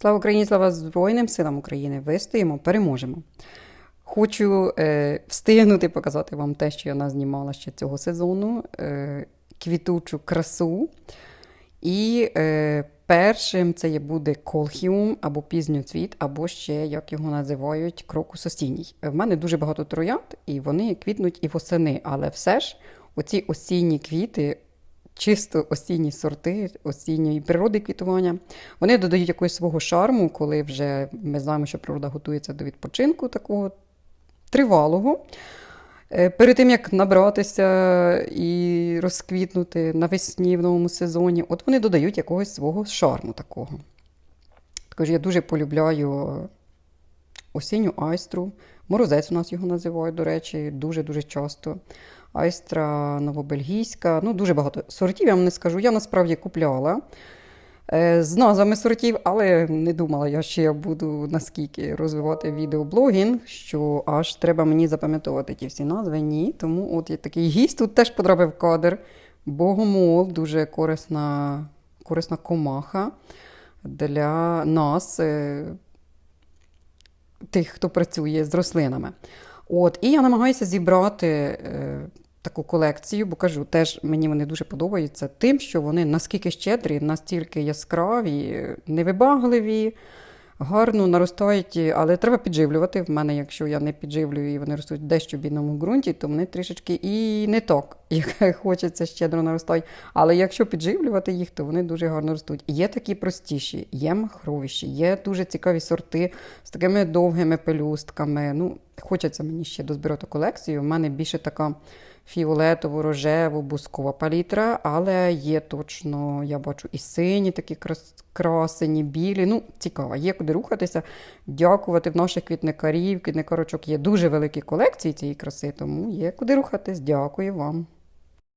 Слава Україні, слава Збройним силам України! Вистоїмо, переможемо. Хочу е, встигнути показати вам те, що я назнімала ще цього сезону: е, квітучу красу. І е, першим це буде колхіум або пізньоцвіт, або ще, як його називають, крокус осінній. В мене дуже багато троянд, і вони квітнуть і восени, але все ж оці осінні квіти, чисто осінні сорти, осінньої природи квітування, вони додають якогось свого шарму, коли вже ми знаємо, що природа готується до відпочинку такого тривалого. Е, Перед тим, як набратися і розквітнути навесні в новому сезоні, от вони додають якогось свого шарму такого. Також я дуже полюбляю осінню айстру. Морозець у нас його називають, до речі, дуже-дуже часто. Айстра новобельгійська. Ну, дуже багато сортів, я вам не скажу. Я насправді купляла е, з назвами сортів, але не думала я, що я буду наскільки розвивати відеоблогінг, що аж треба мені запам'ятовувати ті всі назви. Ні. Тому от є такий гість тут теж потрапив кадр. Богомол, дуже корисна, корисна комаха для нас, е, тих, хто працює з рослинами. От, і я намагаюся зібрати е, таку колекцію, бо кажу, теж мені вони дуже подобаються тим, що вони наскільки щедрі, настільки яскраві, невибагливі, гарно наростають, але треба підживлювати. В мене, якщо я не підживлюю і вони ростуть дещо в бідному ґрунті, то вони трішечки і не так, як хочеться щедро наростають. Але якщо підживлювати їх, то вони дуже гарно ростуть. Є такі простіші, є махровіші, є дуже цікаві сорти з такими довгими пелюстками. Ну, хочеться мені ще дозбирати колекцію. У мене більше така фіолетово, рожеву, бускова палітра, але є точно, я бачу, і сині такі крас- красені, білі. Ну, цікаво, є куди рухатися. Дякувати в наших квітникарів, квітникарочок є дуже великі колекції цієї краси, тому є куди рухатись. Дякую вам.